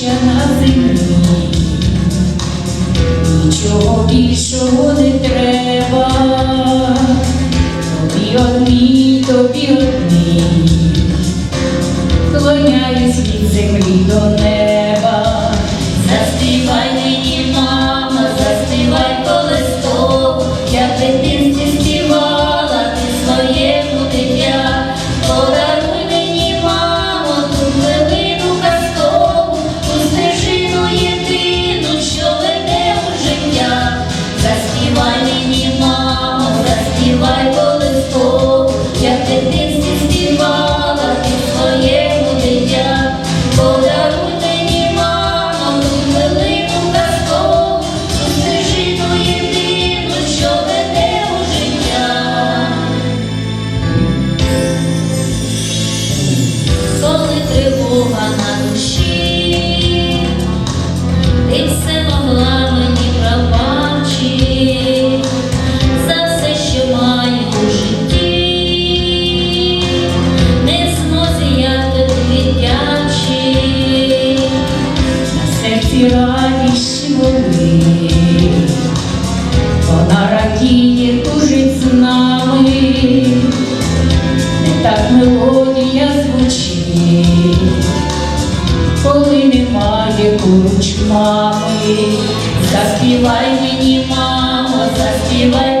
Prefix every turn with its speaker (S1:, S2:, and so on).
S1: щастя на землі, нічого більшого не треба, тобі одній, тобі одній, клоняюсь від землі до неба, серці радість болить, вона радіє, тужить з нами не так мелодія звучить, коли немає поруч мами, заспівай мені, мамо, заспівай